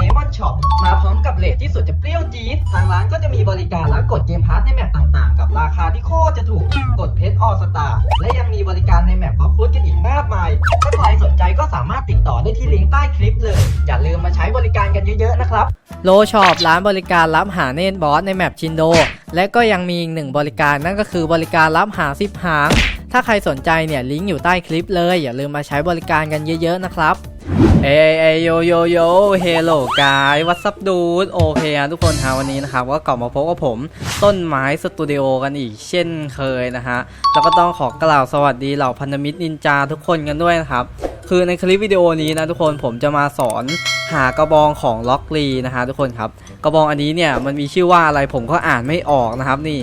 าพ ร้อมกับเลทที่สุดจะเปรี้ยวจี๊ดทางร้านก็จะมีบริการรับกดเกมพาร์ทในแมปต่างๆ กับราคาที่โคตรจะถูกกดเพชรออสตาและยังมีบริการในแมปบล็อกฟุตกันอีกมากมาย ถ้าใครสนใจก็สามารถติดต่อได้ที่ลิงก์ใต้คลิปเลย อย่าลืมมาใช้บริการกันเยอะๆนะครับ โลช็อปร้านบริการรับหาเนตบอสในแมปชินโด และก็ยังมีอีกหนึ่งบริการนั่นก็คือบริการรับหาสิบหาง ถ้าใครสนใจเนี่ยลิงก์อยู่ใต้คลิปเลย อย่าลืมมาใช้บริการกันเยอะๆนะครับเอเอโยโยโยเฮลโลกายวัสับดูดโอเคทุกคนฮะวันนี้นะครับก็กลับมาพบกับผมต้นไม้สตูดิโอกันอีกเช่นเคยนะฮะแล้วก็ต้องขอกล่าวสวัสดีเหล่าพันธมิตรนินจาทุกคนกันด้วยนะครับ คือในคลิปวิดีโอนี้นะทุกคนผมจะมาสอนหากระบองของล็อกลีนะฮะทุกคนครับกระบองอันนี้เนี่ยมันมีชื่อว่าอะไรผมก็อ่านไม่ออกนะครับนี่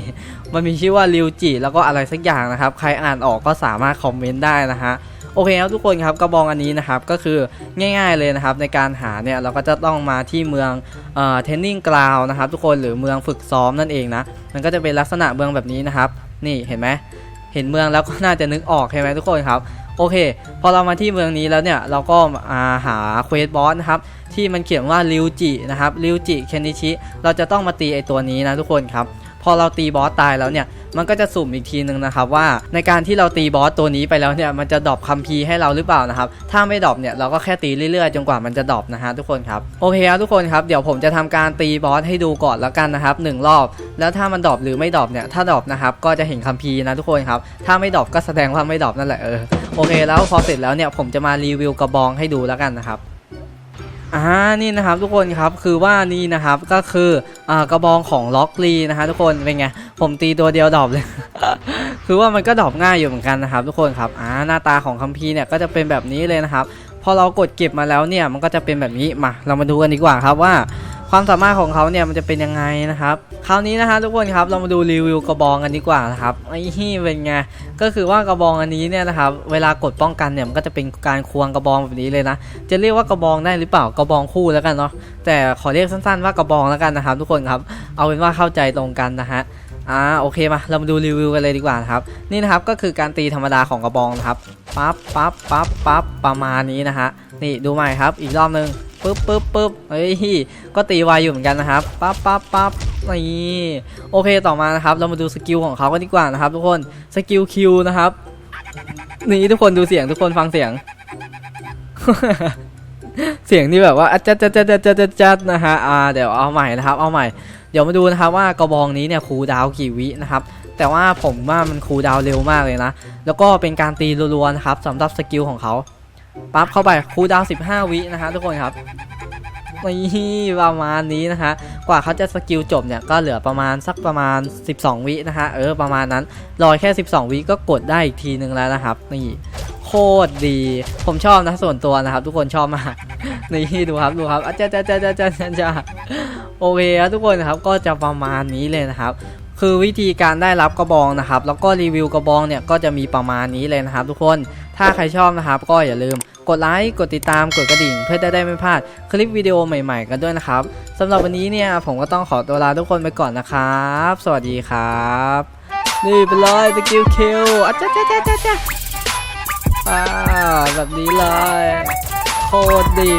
มันมีชื่อว่าริวจิแล้วก็อะไรสักอย่างนะครับ ใครอ่านออกก็สามารถคอมเมนต์ได้นะฮะโอเคครับทุกคนครับกระบองอันนี้นะครับก็คือง่าย ๆเลยนะครับในการหาเนี่ยเราก็จะต้องมาที่เมืองเอ่อเทนนิงกราวนะครับทุกคนหรือเมืองฝึกซ้อมนั่นเองนะมันก็จะเป็นลักษณะเมืองแบบนี้นะครับ นี่เห็นไหมเห็นเมืองแล้วก็น่าจะนึกออกใช่ไหมทุกคนครับ โอเค พอเรามาที่เมืองนี้แล้วเนี่ย เราก็าหาเควสบอสนะครับ ที่มันเขียนว่าริวจินะครับริวจิ เคนนิชิ เราจะต้องมาตีไอตัวนี้นะทุกคนครับ พอเราตีบอสตายแล้วเนี่ยมันก็จะสุ่มอีกทีนึงนะครับว่าในการที่เราตีบอสตัวนี้ไปแล้วเนี่ยมันจะดรอปคัมภีร์ให้เราหรือเปล่านะครับถ้าไม่ดรอปเนี่ยเราก็แค่ตีเรื่อยๆ จนกว่ามันจะดรอปนะฮะทุกคนครับโอเคครับทุกคนครับเดี๋ยวผมจะทำการตีบอสให้ดูก่อนแล้วกันนะครับหนึ่งรอบ แล้วถ้ามันดรอปหรือไม่ดรอปเนี่ยถ้าดรอปนะครับก็จะเห็นคัมภีร์นะทุกคนครับถ้าไม่ดรอปก็แสดงว่าไม่ดรอปนั่นแหละเออโอเคแล้วพอเสร็จแล้วเนี่ยผมจะมารีวิวกระบองให้ดูแล้วกันนะครับ อ่านี่นะครับทุกคนครับคือว่านี่นะครับก็คืออ่ากระบองของล็อกลีนะฮะทุกคนเป็นไงผมตีตัวเดียวดอบเลย คือว่ามันก็ดอบง่ายอยู่เหมือนกันนะครับ ทุกคนครับอ่าหน้าตาของคัมภีร์เนี่ยก็จะเป็นแบบนี้เลยนะครับ พอเรากดเก็บมาแล้วเนี่ยมันก็จะเป็นแบบนี้มาเรามาดูกันดีกว่าครับว่า ความสามารถของเขาเนี่ยมันจะเป็นยังไงนะครับ คราวนี้นะฮะทุกคนครับเรามาดูรีวิวกระบองกันดีกว่านะครับไอ้ที่เป็นไงก็คือว่ากระบองอันนี้เนี่ยนะครับเวลากดป้องกันเนี่ยมันก็จะเป็นการควงกระบองแบบนี้เลยนะ จะเรียกว่ากระบองได้หรือเปล่ากระบองคู่แล้วกันเนาะแต่ขอเรียกสั้นๆว่ากระบองแล้วกันนะครับ ทุกคนครับเอาเป็นว่าเข้าใจตรงกันนะฮะอ่าโอเคมาเรามาดูรีวิวกันเลยดีกว่านะครับนี่นะครับก็คือการตีธรรมดาของกระบองนะครับปั๊บปั๊บปั๊บปั๊บประมาณนี้นะฮะนี่ดูใหม่ครับอีกรอบนึง ปึ๊บปึ๊บปึ๊บเฮ้ยก็ตีไวอยู่เหมือนกันนะครับปั๊บปั๊บปั๊บนี่โอเคต่อมานะครับ เรามาดูสกิลของเขากันดีกว่านะครับ ทุกคนสกิลคิวนะครับนี่ทุกคนดูเสียงทุกคนฟังเสียง เสียงที่แบบว่าจัดจัดจัดจัดจัดจัดจัดนะฮะอ่าเดี๋ยวเอาใหม่นะครับ เอาใหม่เดี๋ยวมาดูนะครับว่ากระบองนี้เนี่ยคูดาวกี่วินะครับแต่ว่าผมว่ามันคูดาวเร็วมากเลยนะ แล้วก็เป็นการตีรัวๆนะครับสำหรับสกิลของเขา ปั๊บเข้าไปคูดาวน์15วินะฮะทุกคนครับนี่ประมาณนี้นะฮะกว่าเขาจะสกิลจบเนี่ยก็เหลือประมาณสักประมาณ 12 วินะฮะเออประมาณนั้นรอแค่ 12 วิก็กดได้อีกทีนึงแล้วนะครับ นี่โคตรดี ผมชอบนะส่วนตัวนะครับ ทุกคนชอบมากนี่ดูครับดูครับอาจารย์จ้าจ้าจ้าจาจ้าโอเคครับทุกคนนะครับก็จะประมาณนี้เลยนะครับคือวิธีการได้รับกระบองนะครับ แล้วก็รีวิวกระบองเนี่ยก็จะมีประมาณนี้เลยนะครับ ทุกคน ถ้าใครชอบนะครับ ก็อย่าลืมกดไลค์ กดติดตาม กดกระดิ่ง เพื่อจะได้ไม่พลาดคลิปวิดีโอใหม่ๆ กันด้วยนะครับสำหรับวันนี้เนี่ยผมก็ต้องขอตัวลาทุกคนไปก่อนนะครับ สวัสดีครับ นี่ไปเลยสกิลคิวอาจ้าจ้าจ้าจ้าจ้าแบบนี้เลย โคตรดี